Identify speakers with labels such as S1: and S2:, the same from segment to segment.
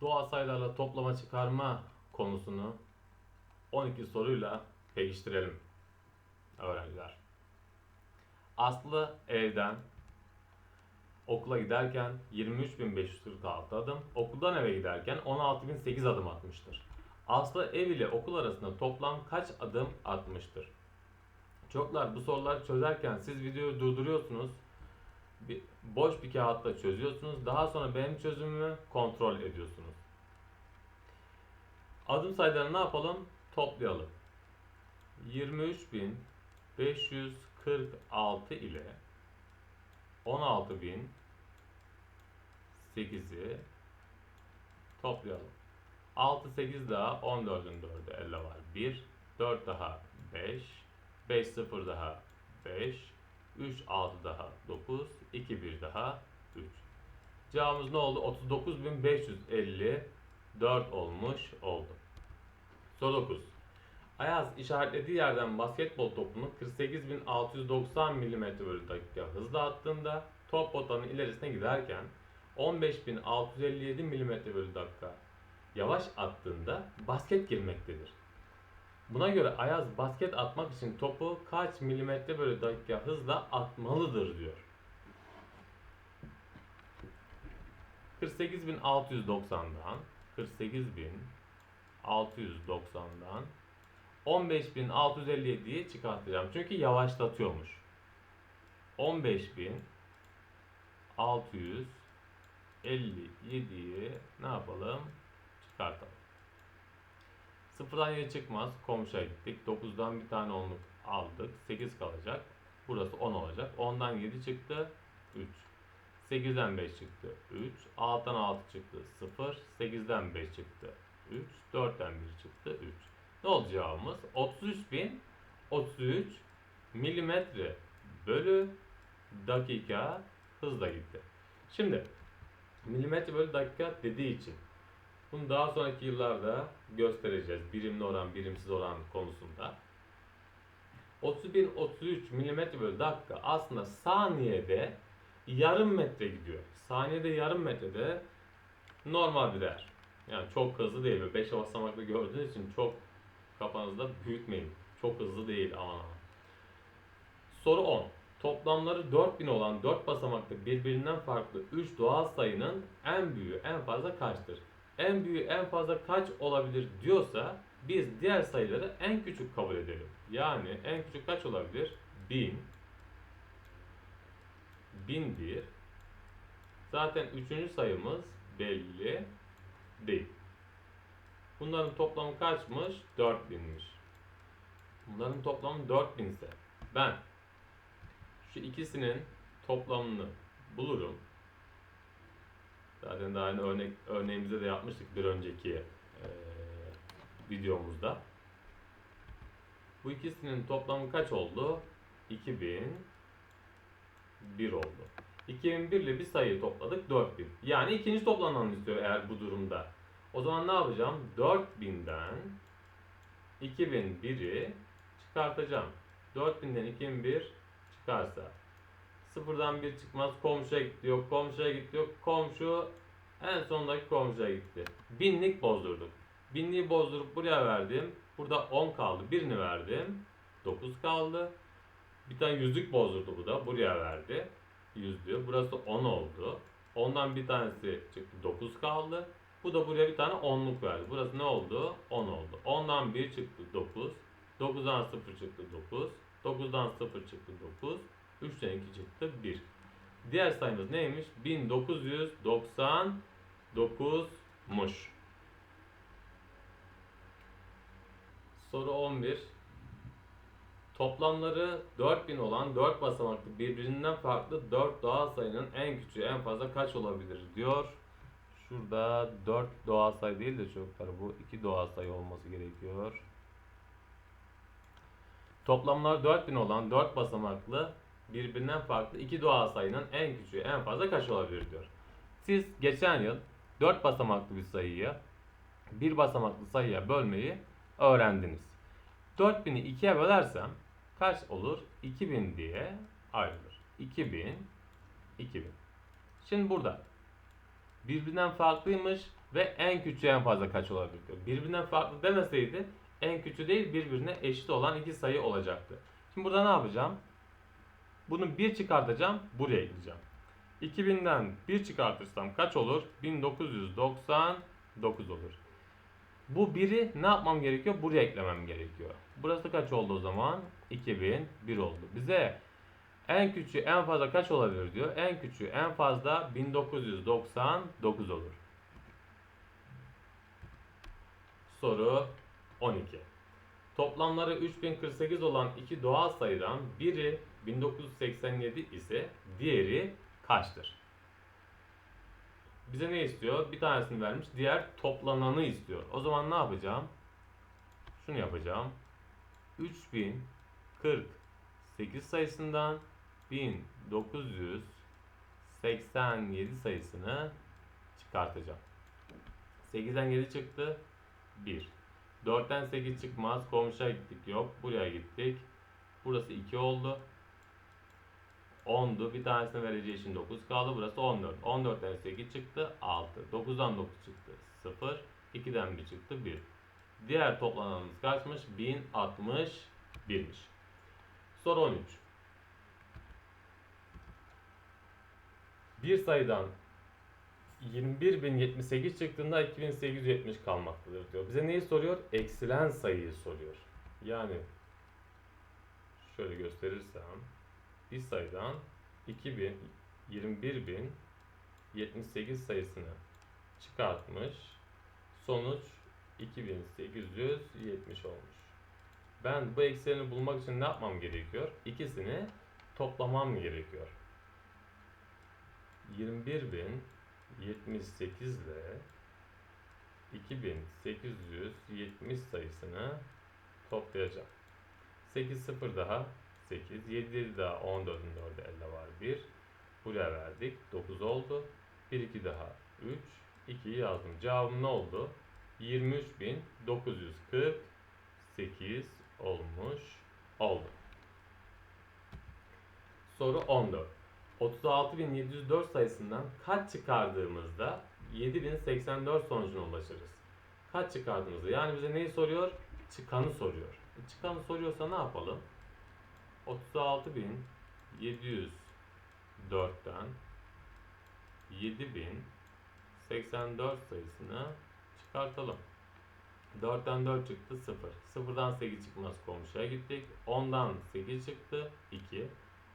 S1: Doğal sayılarla toplama çıkarma konusunu 12 soruyla pekiştirelim öğrenciler. Aslı evden okula giderken 23.546 adım, okuldan eve giderken 16.008 adım atmıştır. Aslı ev ile okul arasında toplam kaç adım atmıştır? Çocuklar bu soruları çözerken siz videoyu durduruyorsunuz. Bir, boş bir kağıtta çözüyorsunuz. Daha sonra benim çözümümü kontrol ediyorsunuz. Adım sayılarını ne yapalım? Toplayalım. 23.546 ile 16.008'i toplayalım. 6 8 daha 14'ün 4'ü 50 var. 1 4 daha 5 5 0 daha 5 3 6 daha 9 2 1 daha 3. Cevabımız ne oldu? 39.554 olmuş oldu. Soru 9. Ayaz işaretlediği yerden basketbol topunu 48.690 mm bölü dakika hızla attığında top potanın ilerisine giderken 15.657 mm bölü dakika yavaş attığında basket girmektedir. Buna göre Ayaz basket atmak için topu kaç milimetre bölü dakika hızla atmalıdır diyor. 48.690'dan 48.690'dan 15.657'yi çıkartacağım. Çünkü yavaşlatıyormuş. 15.657'yi ne yapalım? Çıkartalım. Sıfırdan 7 çıkmaz. Komşuya gittik. 9'dan bir tane onluk aldık. 8 kalacak. Burası 10 olacak. 10'dan 7 çıktı. 3. 8'den 5 çıktı. 3. 6'dan 6 çıktı. 0. 8'den 5 çıktı. 3. 4'ten 1 çıktı. 3. Ne oldu cevabımız? 33.033 milimetre bölü dakika hızla gitti. Şimdi milimetre bölü dakika dediği için bunu daha sonraki yıllarda göstereceğiz. Birimli oran, birimsiz oran konusunda. 30.033 mm dakika aslında saniyede yarım metre gidiyor. Saniyede yarım metrede normal bir değer. Yani çok hızlı değil. 5 basamaklı gördüğünüz için çok kafanızda büyütmeyin. Çok hızlı değil aman aman. Soru 10. Toplamları 4000 olan 4 basamaklı birbirinden farklı 3 doğal sayının en büyüğü en fazla kaçtır? En büyüğü en fazla kaç olabilir diyorsa biz diğer sayıları en küçük kabul edelim. Yani en küçük kaç olabilir? 1000 1001 Zaten üçüncü sayımız belli değil. Bunların toplamı kaçmış? 4000'miş. Bunların toplamı 4000 ise ben şu ikisinin toplamını bulurum. Zaten daha aynı örnek örneğimizde de yapmıştık bir önceki eee, videomuzda. Bu ikisinin toplamı kaç oldu? 2001 oldu. 2001 ile bir sayıyı topladık 4000. Yani ikinci toplamını istiyor eğer bu durumda. O zaman ne yapacağım? 4000'den 2001'i çıkartacağım. 4000'den 2001 çıkarsa sıfırdan bir çıkmaz komşuya gitti yok komşuya gitti yok komşu en sondaki komşuya gitti. Binlik bozdurduk. Binliği bozdurup buraya verdim. Burada 10 kaldı. Birini verdim. 9 kaldı. Bir tane yüzlük bozdurdu bu da. Buraya verdi. Yüzlüğü. Burası 10 oldu. Ondan bir tanesi çıktı. 9 kaldı. Bu da buraya bir tane onluk verdi. Burası ne oldu? 10 oldu. 10'dan 1 çıktı 9. 9'dan 0 çıktı 9. 9'dan 0 çıktı 9. 3'ten 2 çıktı 1. Diğer sayımız neymiş? 1999'muş. Soru 11. Toplamları 4000 olan 4 basamaklı birbirinden farklı 4 doğal sayının en küçüğü en fazla kaç olabilir diyor. Şurada 4 doğal sayı değil de çocuklar bu 2 doğal sayı olması gerekiyor. Toplamlar 4000 olan 4 basamaklı birbirinden farklı iki doğal sayının en küçüğü en fazla kaç olabilir diyor. Siz geçen yıl 4 basamaklı bir sayıyı bir basamaklı sayıya bölmeyi öğrendiniz. 4000'i 2'ye bölersem kaç olur? 2000 diye ayrılır. 2000 2000. Şimdi burada birbirinden farklıymış Ve en küçüğü en fazla kaç olabilir diyor. Birbirinden farklı demeseydi en küçüğü değil birbirine eşit olan iki sayı olacaktı. Şimdi burada ne yapacağım? Bunu 1 çıkartacağım, buraya gideceğim. 2000'den 1 çıkartırsam kaç olur? 1999 olur. Bu 1'i ne yapmam gerekiyor? Buraya eklemem gerekiyor. Burası kaç oldu o zaman? 2001 oldu. Bize en küçüğü en fazla kaç olabilir diyor. En küçüğü en fazla 1999 olur. Soru 12. Toplamları 3048 olan iki doğal sayıdan biri 1987 ise diğeri kaçtır? Bize ne istiyor? Bir tanesini vermiş. Diğer toplananı istiyor. O zaman ne yapacağım? Şunu yapacağım. 3048 sayısından 1987 sayısını çıkartacağım. 8'den 7 çıktı. 1. 4'ten 8 çıkmaz. Komşuya gittik. Yok. Buraya gittik. Burası 2 oldu. 10'du. Bir tanesini vereceği için 9 kaldı. Burası 14. 14'ten 8 çıktı. 6. 9'dan 9 çıktı. 0. 2'den 1 çıktı. 1. Diğer toplananımız kaçmış? 1061'miş. Soru 13. Bir sayıdan 21.078 çıktığında 2870 kalmaktadır diyor. Bize neyi soruyor? Eksilen sayıyı soruyor. Yani şöyle gösterirsem bir sayıdan 2000 21.078 sayısını çıkartmış. Sonuç 2870 olmuş. Ben bu eksenini bulmak için ne yapmam gerekiyor? İkisini toplamam gerekiyor. 21.078 ile 2870 sayısını toplayacağım. 8 0 daha 8, 7 7 daha 14'ün 4'ü 50 var 1. Buraya verdik 9 oldu. 1 2 daha 3, 2'yi yazdım. Cevabım ne oldu? 23.948 olmuş oldu. Soru 14. 36.704 sayısından kaç çıkardığımızda 7084 sonucuna ulaşırız? Kaç çıkardığımızda? Yani bize neyi soruyor? Çıkanı soruyor. E, çıkanı soruyorsa ne yapalım? 36.704'ten 7084 sayısını çıkartalım. 4'ten 4 çıktı 0. 0'dan 8 çıkmaz komşuya gittik. 10'dan 8 çıktı 2.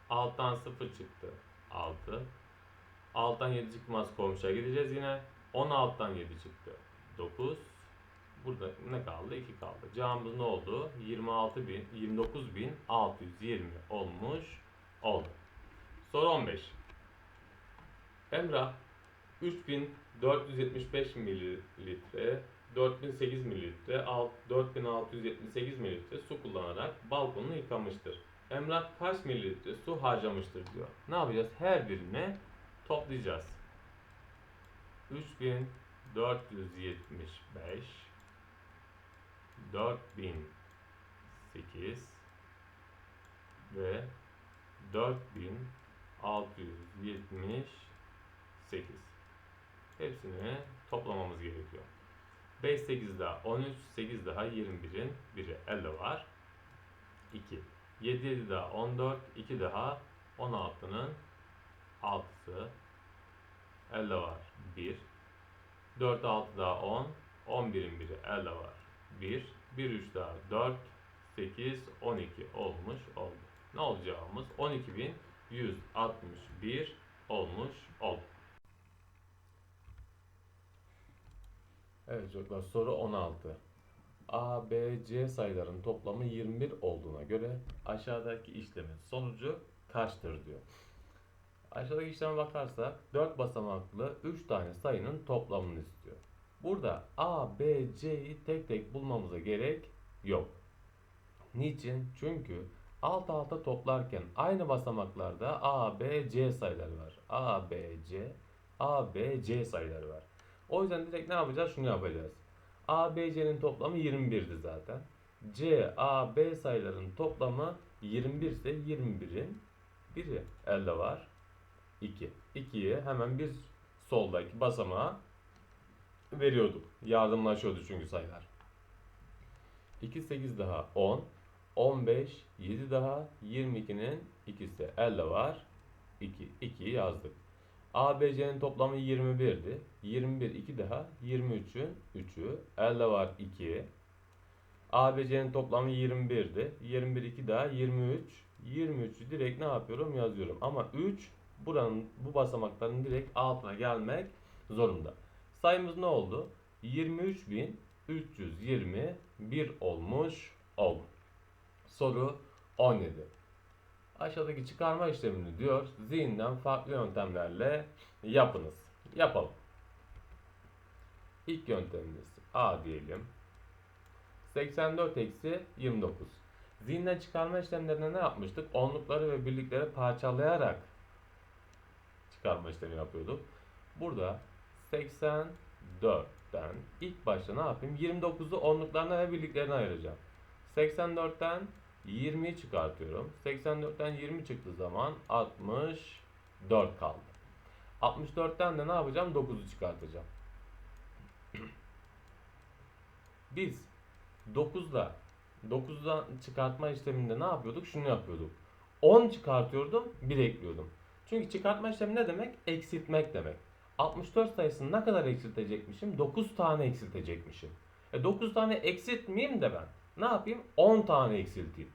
S1: 6'dan 0 çıktı 6. 6'dan 7 çıkmaz komşuya gideceğiz yine. 16'dan 7 çıktı 9. Burada ne kaldı? 2 kaldı. Cevabımız ne oldu? 26 bin, 29.620 olmuş oldu. Soru 15. Emrah 3475 mililitre, 4008 mililitre, 4678 mililitre su kullanarak balkonunu yıkamıştır. Emrah kaç mililitre su harcamıştır diyor. Ne yapacağız? Her birine toplayacağız. 3475 4008 ve 4678 hepsini toplamamız gerekiyor. 5 8 daha 13 8 daha 21'in biri 50 var. 2 7 7 daha 14 2 daha 16'nın 6'sı 50 var. 1 4 6 daha 10 11'in biri 50 var 1 1 3 daha 4 8 12 olmuş oldu. Ne olacağımız 12.161 olmuş oldu. Evet çocuklar soru 16. A, B, C sayıların toplamı 21 olduğuna göre aşağıdaki işlemin sonucu kaçtır diyor. Aşağıdaki işleme bakarsak 4 basamaklı 3 tane sayının toplamını istiyor. Burada A, B, C'yi tek tek bulmamıza gerek yok. Niçin? Çünkü alt alta toplarken aynı basamaklarda A, B, C sayıları var. A, B, C, A, B, C sayıları var. O yüzden direkt ne yapacağız? Şunu yapacağız. A, B, C'nin toplamı 21'di zaten. C, A, B sayılarının toplamı 21 ise 21'in biri elde var. 2. 2'yi hemen bir soldaki basamağa veriyorduk. Yardımlaşıyordu çünkü sayılar. 2 8 daha 10. 15 7 daha 22'nin ikisi elde var. 2 2 yazdık. ABC'nin toplamı 21'di. 21 2 daha 23'ün 3'ü elde var 2. ABC'nin toplamı 21'di. 21 2 daha 23. 23'ü direkt ne yapıyorum yazıyorum. Ama 3 buranın bu basamakların direkt altına gelmek zorunda. Sayımız ne oldu? 23.321 olmuş oldu. Soru 17. Aşağıdaki çıkarma işlemini diyor zihinden farklı yöntemlerle yapınız. Yapalım. İlk yöntemimiz A diyelim. 84 eksi 29. Zihinden çıkarma işlemlerinde ne yapmıştık? Onlukları ve birlikleri parçalayarak çıkarma işlemi yapıyorduk. Burada 84'ten ilk başta ne yapayım? 29'u onluklarına ve birliklerine ayıracağım. 84'ten 20'yi çıkartıyorum. 84'ten 20 çıktığı zaman 64 kaldı. 64'ten de ne yapacağım? 9'u çıkartacağım. Biz 9'da 9'dan çıkartma işleminde ne yapıyorduk? Şunu yapıyorduk. 10 çıkartıyordum, 1 ekliyordum. Çünkü çıkartma işlemi ne demek? Eksiltmek demek. 64 sayısını ne kadar eksiltecekmişim? 9 tane eksiltecekmişim. E 9 tane eksiltmeyeyim de ben. Ne yapayım? 10 tane eksilteyim.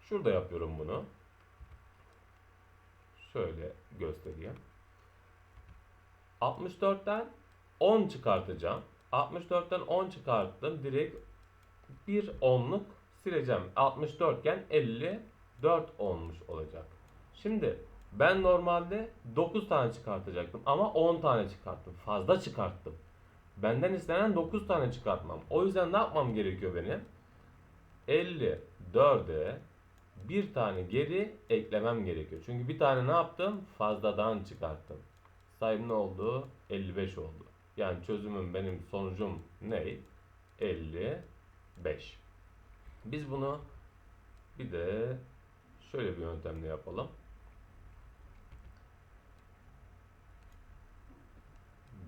S1: Şurada yapıyorum bunu. Şöyle göstereyim. 64'ten 10 çıkartacağım. 64'ten 10 çıkarttım. Direkt bir onluk sileceğim. 64 iken 54 olmuş olacak. Şimdi ben normalde 9 tane çıkartacaktım ama 10 tane çıkarttım. Fazla çıkarttım. Benden istenen 9 tane çıkartmam. O yüzden ne yapmam gerekiyor benim? 54'e bir tane geri eklemem gerekiyor. Çünkü bir tane ne yaptım? Fazladan çıkarttım. Sayım ne oldu? 55 oldu. Yani çözümüm benim sonucum ne? 55. Biz bunu bir de şöyle bir yöntemle yapalım.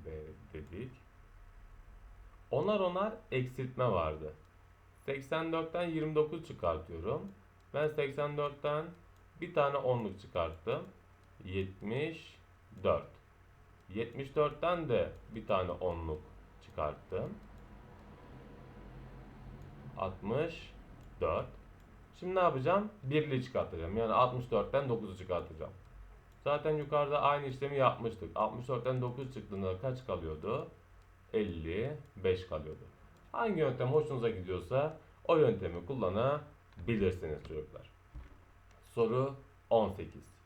S1: B dedik. Onar onar eksiltme vardı. 84'ten 29 çıkartıyorum. Ben 84'ten bir tane onluk çıkarttım. 74. 74'ten de bir tane onluk çıkarttım. 64. Şimdi ne yapacağım? Birliği çıkartacağım. Yani 64'ten 9'u çıkartacağım. Zaten yukarıda aynı işlemi yapmıştık. 64'ten 9 çıktığında kaç kalıyordu? 55 kalıyordu. Hangi yöntem hoşunuza gidiyorsa o yöntemi kullanabilirsiniz çocuklar. Soru 18.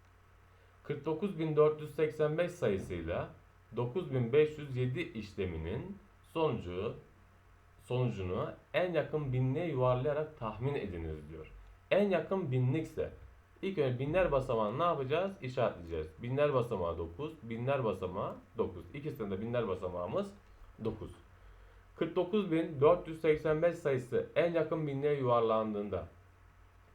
S1: 49.485 sayısıyla 9507 işleminin sonucu sonucunu en yakın binliğe yuvarlayarak tahmin ediniz diyor. En yakın binlikse ilk önce binler basamağını ne yapacağız? İşaretleyeceğiz. Binler basamağı 9, binler basamağı 9. İkisinde de binler basamağımız 9. 49.485 sayısı en yakın binliğe yuvarlandığında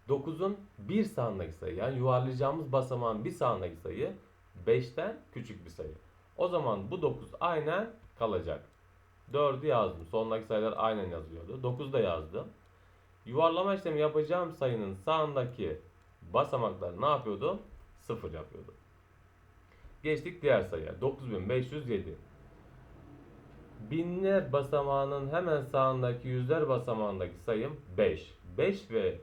S1: 9'un bir sağındaki sayı yani yuvarlayacağımız basamağın bir sağındaki sayı 5'ten küçük bir sayı. O zaman bu 9 aynen kalacak. 4'ü yazdım. Sondaki sayılar aynen yazıyordu. 9'u da yazdım. Yuvarlama işlemi yapacağım sayının sağındaki basamakları ne yapıyordu? 0 yapıyordu. Geçtik diğer sayıya. 9507. Binler basamağının hemen sağındaki yüzler basamağındaki sayım 5. 5 ve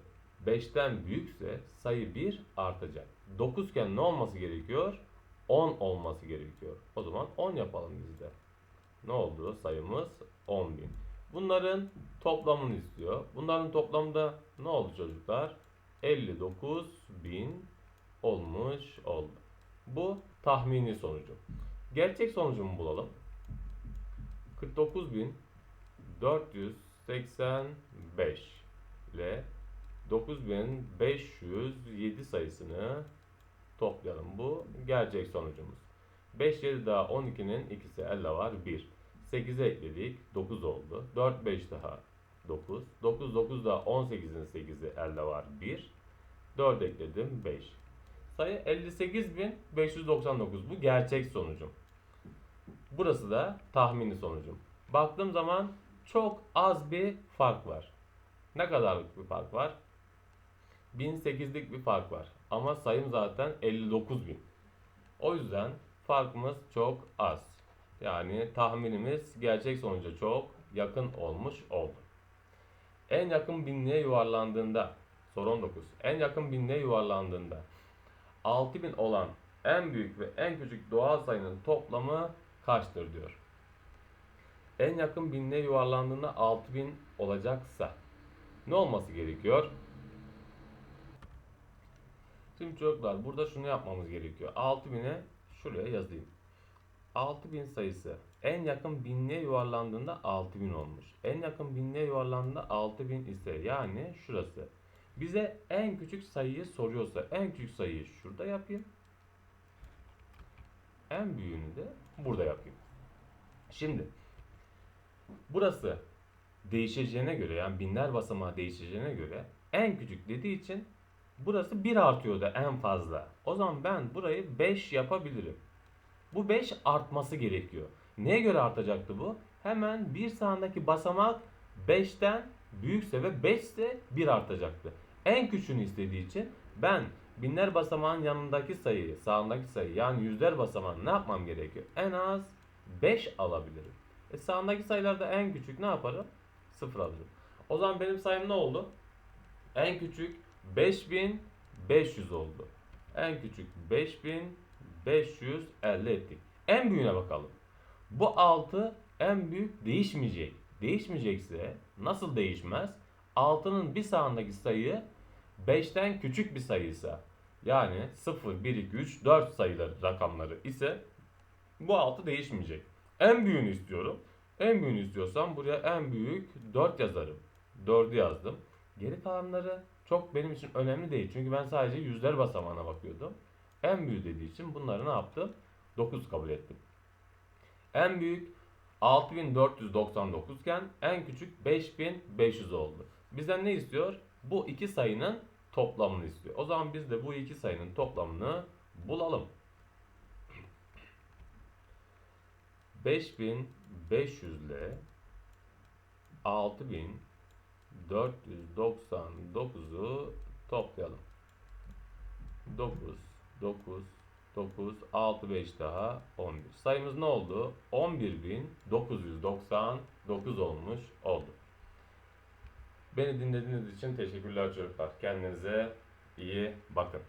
S1: 5'ten büyükse sayı 1 artacak. 9 iken ne olması gerekiyor? 10 olması gerekiyor. O zaman 10 yapalım biz de. Ne oldu? Sayımız 10.000. Bunların toplamını istiyor. Bunların toplamda ne oldu çocuklar? 59.000 olmuş oldu. Bu tahmini sonucu. Gerçek sonucunu bulalım. 49.485 ile 9507 sayısını toplayalım. Bu gerçek sonucumuz. 5 7 daha 12'nin ikisi elde var 1. 8'e ekledik 9 oldu. 4 5 daha 9. 9 9 daha 18'in 8'i elde var 1. 4 ekledim 5. Sayı 58.599 bu gerçek sonucum. Burası da tahmini sonucum. Baktığım zaman çok az bir fark var. Ne kadarlık bir fark var? 1008'lik bir fark var. Ama sayım zaten 59.000. O yüzden farkımız çok az. Yani tahminimiz gerçek sonuca çok yakın olmuş oldu. En yakın binliğe yuvarlandığında soru 19. En yakın binliğe yuvarlandığında 6000 olan en büyük ve en küçük doğal sayının toplamı kaçtır diyor. En yakın binliğe yuvarlandığında 6000 olacaksa ne olması gerekiyor? Şimdi çocuklar burada şunu yapmamız gerekiyor. 6000'e şuraya yazayım. 6000 sayısı en yakın binliğe yuvarlandığında 6000 olmuş. En yakın binliğe yuvarlandığında 6000 ise yani şurası. Bize en küçük sayıyı soruyorsa en küçük sayıyı şurada yapayım. En büyüğünü de burada yapayım. Şimdi burası değişeceğine göre yani binler basamağı değişeceğine göre en küçük dediği için burası 1 artıyor da en fazla. O zaman ben burayı 5 yapabilirim. Bu 5 artması gerekiyor. Neye göre artacaktı bu? Hemen bir sağındaki basamak 5'ten büyükse ve 5 ise 1 artacaktı. En küçüğünü istediği için ben binler basamağın yanındaki sayıyı, sağındaki sayı yani yüzler basamağını ne yapmam gerekiyor? En az 5 alabilirim. E sağındaki sayılarda en küçük ne yaparım? 0 alırım. O zaman benim sayım ne oldu? En küçük 5500 oldu. En küçük 5500 elde ettik. En büyüğüne bakalım. Bu 6 en büyük değişmeyecek. Değişmeyecekse nasıl değişmez? 6'nın bir sağındaki sayı 5'ten küçük bir sayıysa yani 0, 1, 2, 3, 4 sayıları rakamları ise bu 6 değişmeyecek. En büyüğünü istiyorum. En büyüğünü istiyorsam buraya en büyük 4 yazarım. 4'ü yazdım. Geri kalanları çok benim için önemli değil. Çünkü ben sadece yüzler basamağına bakıyordum. En büyüğü dediği için bunları ne yaptım? 9 kabul ettim. En büyük 6499 iken en küçük 5500 oldu. Bizden ne istiyor? Bu iki sayının toplamını istiyor. O zaman biz de bu iki sayının toplamını bulalım. 5500 ile 6499'u toplayalım. 9, 9, 9, 6, 5 daha 11. Sayımız ne oldu? 11.999 olmuş oldu. Beni dinlediğiniz için teşekkürler çocuklar. Kendinize iyi bakın.